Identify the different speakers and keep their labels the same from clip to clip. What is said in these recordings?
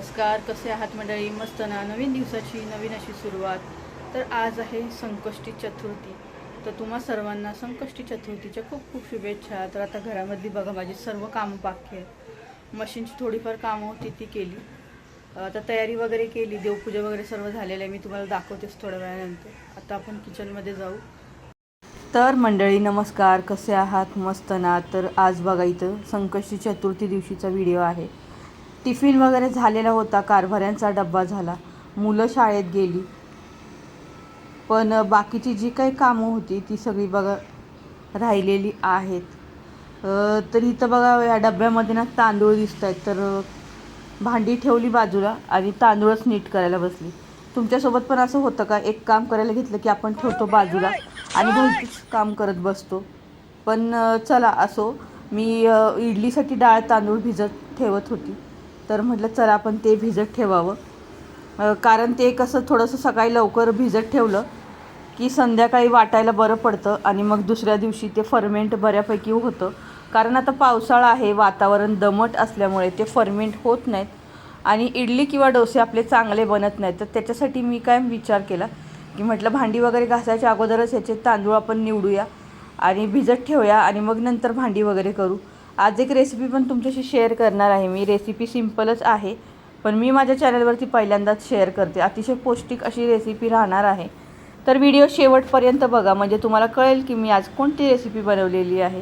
Speaker 1: नमस्कार कसे आहात मंडळी? मस्त ना? नवीन दिवसाची नवीन अशी सुरुवात. तर आज आहे संकष्टी चतुर्थी. तर तुम्हा सर्वांना संकष्टी चतुर्थीच्या खूप खूप शुभेच्छा. तर आता घरामधली बघा माझी सर्व कामं बाकी आहेत. मशीनची थोडीफार कामं होती ती केली. आता तयारी वगैरे केली. देवपूजा वगैरे सर्व झालेलं आहे. मी तुम्हाला दाखवतेच थोड्या वेळानंतर. आता आपण किचनमध्ये जाऊ. तर मंडळी नमस्कार. कसे आहात? मस्त ना? तर आज बघा इथं संकष्टी चतुर्थी दिवशीचा व्हिडिओ आहे. टिफिन वगैरे झालेला होता कारभाऱ्यांचा डब्बा झाला. मुलं शाळेत गेली. पण बाकीची जी काही कामं होती ती सगळी बघा राहिलेली आहेत. तर इथं बघा या डब्यामध्ये ना तांदूळ दिसत आहेत तर भांडी ठेवली बाजूला आणि तांदूळच नीट करायला बसली. तुमच्यासोबत पण असं होतं का? एक काम करायला घेतलं की आपण ठेवतो बाजूला आणि भलतीच काम करत बसतो. पण चला असो मी इडलीसाठी डाळ तांदूळ भिजत ठेवत होती. तर म्हटलं चला आपण ते भिजत ठेवावं. कारण ते कसं थोडंसं सकाळी लवकर भिजत ठेवलं की संध्याकाळी वाटायला बरं पडतं आणि मग दुसऱ्या दिवशी ते फर्मेंट बऱ्यापैकी होतं. कारण आता पावसाळा आहे वातावरण दमट असल्यामुळे ते फर्मेंट होत नाहीत आणि इडली किंवा डोसे आपले चांगले बनत नाहीत. तर त्याच्यासाठी मी काय विचार केला की म्हटलं भांडी वगैरे घासायच्या अगोदरच ह्याचे तांदूळ आपण निवडूया आणि भिजत ठेवूया आणि मग नंतर भांडी वगैरे करू. आज एक रेसिपी पण तुमच्याशी शेअर करणार आहे. मी रेसिपी सिम्पलच आहे पण मी माझ्या चॅनलवरती पहिल्यांदाच शेअर करते. अतिशय पौष्टिक अशी रेसिपी राहणार आहे. तर व्हिडिओ शेवटपर्यंत बघा. म्हणजे तुम्हाला कळेल की मी आज कोणती रेसिपी बनवलेली आहे.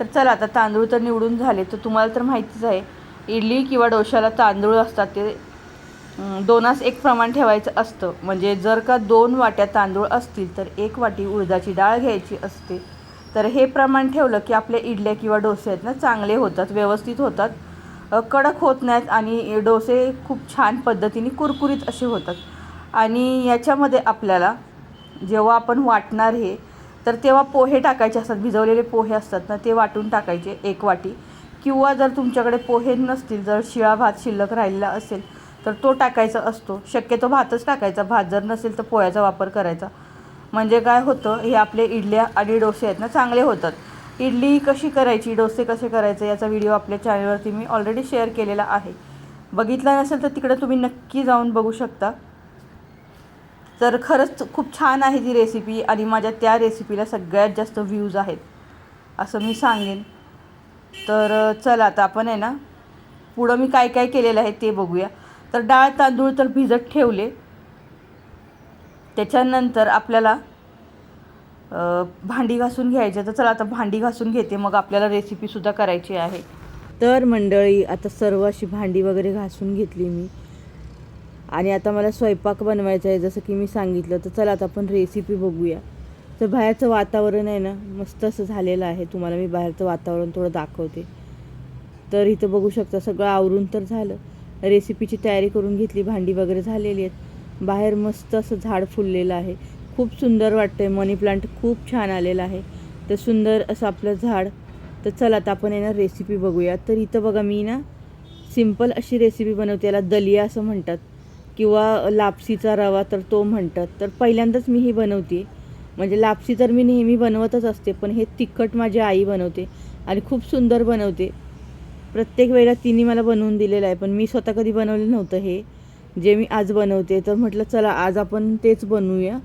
Speaker 1: तर चला आता तांदूळ तर निवडून झाले. तर तुम्हाला तर माहितीच आहे इडली किंवा डोशाला तांदूळ असतात ते दोनास एक प्रमाण ठेवायचं असतं. म्हणजे जर का दोन वाट्या तांदूळ असतील तर एक वाटी उडदाची डाळ घ्यायची असते. तर हे प्रमाण ठेवलं की आपले इडल्या किंवा डोसे आहेत ना चांगले होतात व्यवस्थित होतात. कडक होत नाहीत आणि डोसे खूप छान पद्धतीने कुरकुरीत असे होतात. आणि याच्यामध्ये आपल्याला जेव्हा आपण वाटणार हे तर तेव्हा पोहे टाकायचे असतात भिजवलेले पोहे असतात ना ते वाटून टाकायचे एक वाटी. किंवा जर तुमच्याकडे पोहे नसतील जर शिळा भात शिल्लक राहिलेला असेल तर तो टाकायचा असतो. शक्यतो भातच टाकायचा भात जर नसेल तर पोह्याचा वापर करायचा. म्हणजे काय होतं हे आपले इडल्या आणि डोसे आहेत ना चांगले होतात. इडली कशी करायची डोसे कसे करायचे याचा व्हिडिओ आपल्या चॅनलवरती मी ऑलरेडी शेअर केलेला आहे. बघितला नसेल तर तिकडे तुम्ही नक्की जाऊन बघू शकता. तर खरंच खूप छान आहे ती रेसिपी आणि माझ्या त्या रेसिपीला सगळ्यात जास्त व्ह्यूज आहेत असं मी सांगेन. तर चला आता आपण आहे ना पुढं मी काय काय केलेलं आहे ते बघूया. तर डाळ तांदूळ तर भिजत ठेवले. त्याच्यानंतर आपल्याला भांडी घासून घ्यायचे तर चला आता भांडी घासून घेते. मग आपल्याला रेसिपीसुद्धा करायची आहे. तर मंडळी आता सर्व अशी भांडी वगैरे घासून घेतली मी. आणि आता मला स्वयंपाक बनवायचा आहे जसं की मी सांगितलं. तर चला आता आपण रेसिपी बघूया. तर बाहेरचं वातावरण आहे ना मस्त असं झालेलं आहे. तुम्हाला मी बाहेरचं वातावरण थोडं दाखवते. तर इथं बघू शकता सगळं आवरून तर झालं. रेसिपीची तयारी करून घेतली भांडी वगैरे झालेली आहेत. बाहेर मस्त असं झाड फुललेलं आहे. खूप सुंदर वाटतंय. मनी प्लांट खूप छान आलेला आहे. तर सुंदर असं आपलं झाड. तर चला आता आपण आहे ना रेसिपी बघूया. तर इथं बघा मी ना सिंपल अशी रेसिपी बनवते. याला दलिया असं म्हणतात. किंवा लापसीचा रवा तर तो म्हणतात. तर पहिल्यांदाच मी ही बनवते. म्हणजे लापसी तर मी नेहमी बनवतच असते पण हे तिखट माझी आई बनवते आणि खूप सुंदर बनवते. प्रत्येक वेळेला तिने मला बनवून दिलेलं आहे पण मी स्वतः कधी बनवलं नव्हतं हे. जे मी आज बनवते तर म्हटलं चला आज आपण तेच बनवूया.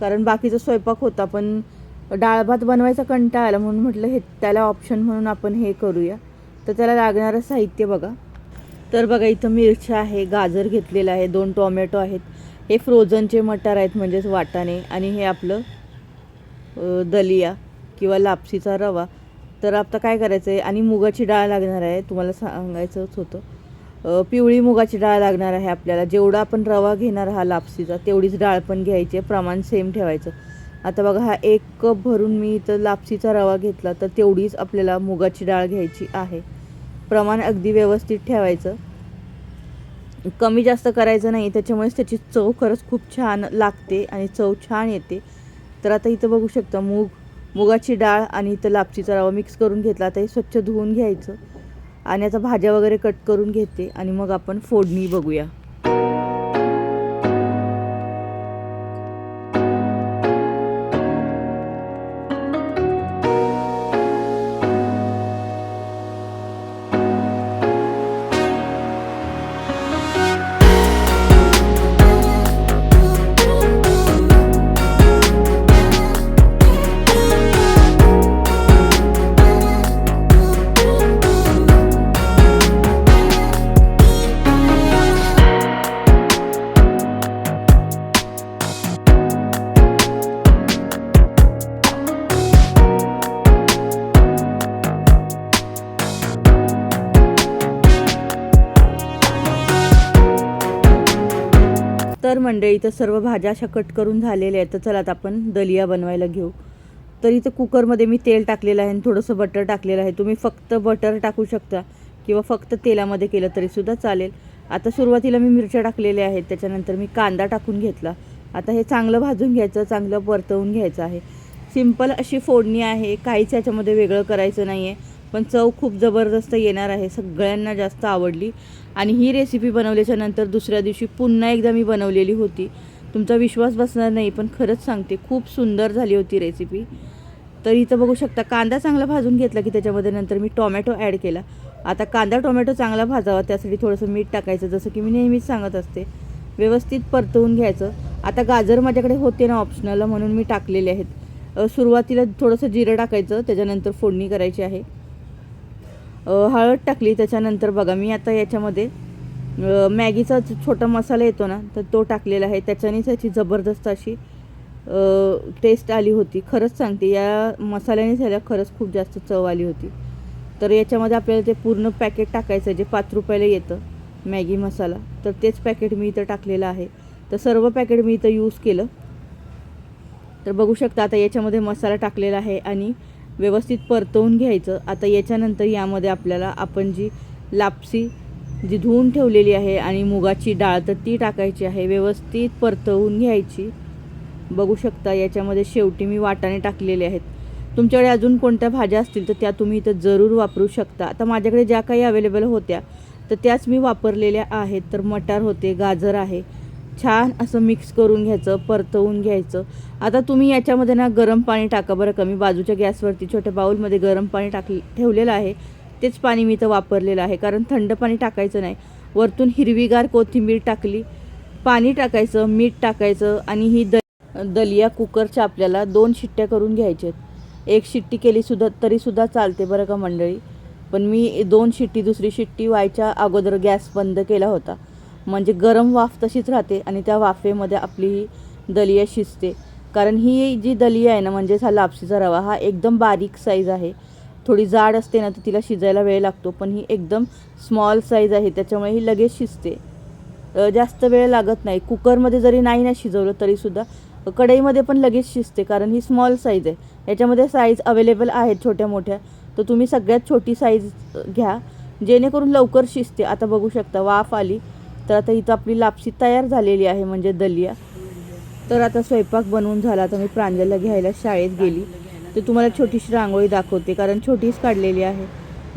Speaker 1: कारण बाकीचा स्वयंपाक होता पण डाळ भात बनवायचा कंटाळा आला म्हणून म्हटलं हे त्याला ऑप्शन म्हणून आपण हे करूया. तर त्याला लागणारं साहित्य बघा. तर बघा इथं मिरच्या आहे गाजर घेतलेलं आहे दोन टोमॅटो आहेत. हे फ्रोझनचे मटार आहेत म्हणजेच वाटाणे. आणि हे आपलं दलिया किंवा लापसीचा रवा. तर आता काय करायचं आहे आणि मुगाची डाळ लागणार आहे तुम्हाला सांगायचंच होतं. पिवळी मुगाची डाळ लागणार आहे आपल्याला. जेवढा आपण रवा घेणार हा लापसीचा तेवढीच डाळ पण घ्यायची आहे. प्रमाण सेम ठेवायचं. आता बघा हा एक कप भरून मी इथं लापसीचा रवा घेतला तर तेवढीच आपल्याला मुगाची डाळ घ्यायची आहे. प्रमाण अगदी व्यवस्थित ठेवायचं. कमी जास्त करायचं नाही त्याच्यामुळेच त्याची चव खरंच खूप छान लागते आणि चव छान येते. तर आता इथं बघू शकता मूग मुगाची डाळ आणि इथं लापसीचा रवा मिक्स करून घेतला. आता हे स्वच्छ धुवून घ्यायचं. आणि आता भाज्या वगैरे कट करून घेते आणि मग आपण फोडणी बघूया. तर मंडळी इथं सर्व भाज्या अशा कट करून झालेल्या आहेत. तर चला आता आपण दलिया बनवायला घेऊ. तर इथं कुकरमध्ये मी तेल टाकलेलं आहे आणि थोडंसं बटर टाकलेलं आहे. तुम्ही फक्त बटर टाकू शकता किंवा फक्त तेलामध्ये केलं तरीसुद्धा चालेल. आता सुरुवातीला मी मिरच्या टाकलेल्या आहेत. त्याच्यानंतर मी कांदा टाकून घेतला. आता हे चांगलं भाजून घ्यायचं चांगलं परतवून घ्यायचं आहे. सिंपल अशी फोडणी आहे. काहीच याच्यामध्ये वेगळं करायचं नाही आहे पण चव खूप जबरदस्त येणार आहे सगळ्यांना जास्त आवडली. आणि ही रेसिपी बनवल्याच्या नंतर दुसऱ्या दिवशी पुन्हा एकदा मी बनवलेली होती. तुमचा विश्वास बसणार नाही पण खरंच सांगते खूप सुंदर झाली होती रेसिपी तर इथं बघू शकता कांदा चांगला भाजून घेतला की त्याच्यामध्ये नंतर मी टोमॅटो ॲड केला. आता कांदा टोमॅटो चांगला भाजावा त्यासाठी थोडंसं मीठ टाकायचं जसं की मी नेहमीच सांगत असते. व्यवस्थित परतवून घ्यायचं. आता गाजर माझ्याकडे होते ना ऑप्शनल म्हणून मी टाकलेले आहेत. सुरुवातीला थोडंसं जिरं टाकायचं त्याच्यानंतर फोडणी करायची आहे. हळद टाकली त्याच्यानंतर बघा मी आता याच्यामध्ये मॅगीचा छोटा मसाला येतो ना तर तो टाकलेला आहे. त्याच्यानेच त्याची जबरदस्त अशी टेस्ट आली होती. खरंच सांगते या मसाल्याने त्याला खरंच खूप जास्त चव आली होती. तर याच्यामध्ये आपल्याला ते पूर्ण पॅकेट टाकायचं जे पाच रुपयाला येतं मॅगी मसाला. तर तेच पॅकेट मी इथं टाकलेलं आहे. तर सर्व पॅकेट मी इथं यूज केलं. तर बघू शकता आता याच्यामध्ये मसाला टाकलेला आहे आणि व्यवस्थित परतवून घ्यायचं. आता याच्यानंतर यामध्ये आपल्याला आपण जी लापसी जी धुवून ठेवलेली आहे आणि मुगाची डाळ तर ती टाकायची आहे. व्यवस्थित परतवून घ्यायची. बघू शकता याच्यामध्ये शेवटी मी वाटाणे टाकलेले आहेत. तुमच्याकडे अजून कोणत्या भाज्या असतील तर त्या तुम्ही इथं जरूर वापरू शकता. आता माझ्याकडे ज्या काही अवेलेबल होत्या तर त्याच मी वापरलेल्या आहेत. तर मटार होते गाजर आहे छान असं मिक्स करून घ्यायचं परतवून घ्यायचं. आता तुम्ही याच्यामध्ये ना गरम पाणी टाका बरं का. मी बाजूच्या गॅसवरती छोट्या बाऊलमध्ये गरम पाणी टाकले ठेवलेलं आहे. तेच पाणी मी इथं वापरलेलं आहे. कारण थंड पाणी टाकायचं नाही. वरतून हिरवीगार कोथिंबीर टाकली. पाणी टाकायचं मीठ टाकायचं आणि ही द दलिया कुकरच्या आपल्याला दोन शिट्ट्या करून घ्यायच्या आहेत. एक शिट्टी केली सुद्धा तरीसुद्धा चालते बरं का मंडळी. पण मी दोन शिट्टी दुसरी शिट्टी व्हायच्या अगोदर गॅस बंद केला होता. म्हणजे गरम वाफ तशीच राहते आणि त्या वाफेमध्ये आपली ही दलिया शिजते. कारण ही जी दलिया आहे ना म्हणजेच हा लापशीचा रवा हा एकदम बारीक साईज आहे. थोडी जाड असते ना तर तिला शिजायला वेळ लागतो पण ही एकदम स्मॉल साईज आहे त्याच्यामुळे ही लगेच शिजते. जास्त वेळ लागत नाही. कुकरमध्ये जरी नाही ना शिजवलं तरीसुद्धा कढईमध्ये पण लगेच शिजते कारण ही स्मॉल साईज आहे. याच्यामध्ये साईज अवेलेबल आहेत छोट्या मोठ्या तर तुम्ही सगळ्यात छोटी साईज घ्या. जेणेकरून लवकर शिजते. आता बघू शकता वाफ आली. तर आता इथं आपली लापशी तयार झालेली आहे म्हणजे दलिया. तर आता स्वयंपाक बनवून झाला. तर मी प्रांजलला घ्यायला शाळेत गेली. तर तुम्हाला छोटीशी रांगोळी दाखवते कारण छोटीच काढलेली आहे.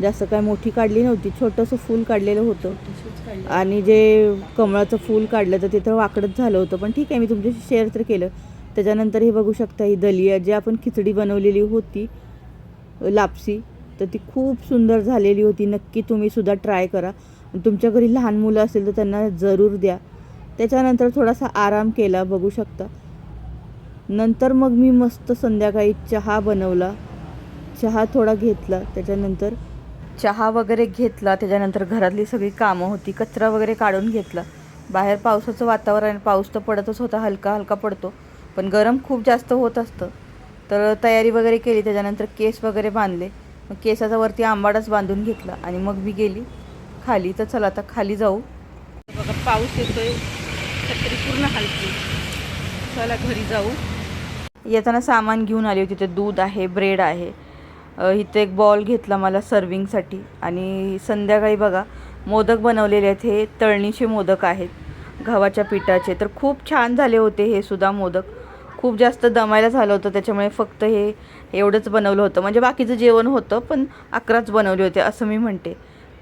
Speaker 1: जास्त काय मोठी काढली नव्हती छोटंसं फूल काढलेलं होतं. आणि जे कमळाचं फूल काढलं तर तिथं वाकडंच झालं होतं. पण ठीक आहे मी तुमच्याशी शेअर तर केलं. त्याच्यानंतर हे बघू शकता ही दलिया जी आपण खिचडी बनवलेली होती लापसी तर ती खूप सुंदर झालेली होती. नक्की तुम्ही सुद्धा ट्राय करा. तुमच्या घरी लहान मुलं असेल तर त्यांना जरूर द्या. त्याच्यानंतर थोडासा आराम केला बघू शकता. नंतर मग मी मस्त संध्याकाळी चहा बनवला. चहा थोडा घेतला त्याच्यानंतर चहा वगैरे घेतला त्याच्यानंतर घरातली सगळी कामं होती कचरा वगैरे काढून घेतला. बाहेर पावसाचं वातावरण पाऊस तर पडतच होता हलका हलका पडतो पण गरम खूप जास्त होत असतं. तर तयारी वगैरे केली त्याच्यानंतर केस वगैरे बांधले. मग केसाचा वरती आंबाडाच बांधून घेतला आणि मग मी गेली. खाली तर चला आता खाली जाऊ. बघा पाऊस येतोय. छत्री पूर्ण हलकी. चला घरी जाऊ. येताना सामान घेऊन आली होती ते दूध आहे ब्रेड आहे. इथे एक बॉल घेतला मला सर्विंगसाठी आणि संध्याकाळी बघा मोदक बनवलेले आहेत हे तळणीचे मोदक आहेत गव्हाच्या पिठाचे. तर खूप छान झाले होते हे सुद्धा मोदक. खूप जास्त दमायला झालं होतं त्याच्यामुळे फक्त हे एवढंच बनवलं होतं. म्हणजे बाकीचं जेवण होतं पण अकराच बनवले होते असं मी म्हणते.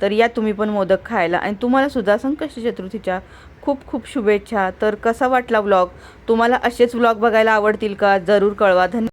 Speaker 1: तर या तुम्ही पण मोदक खायला. आणि तुम्हाला सुद्धा संकष्टी चतुर्थीच्या खूप खूप शुभेच्छा. तर कसा वाटला व्लॉग तुम्हाला असेच व्लॉग बघायला आवडतील का? जरूर कळवा. धन्य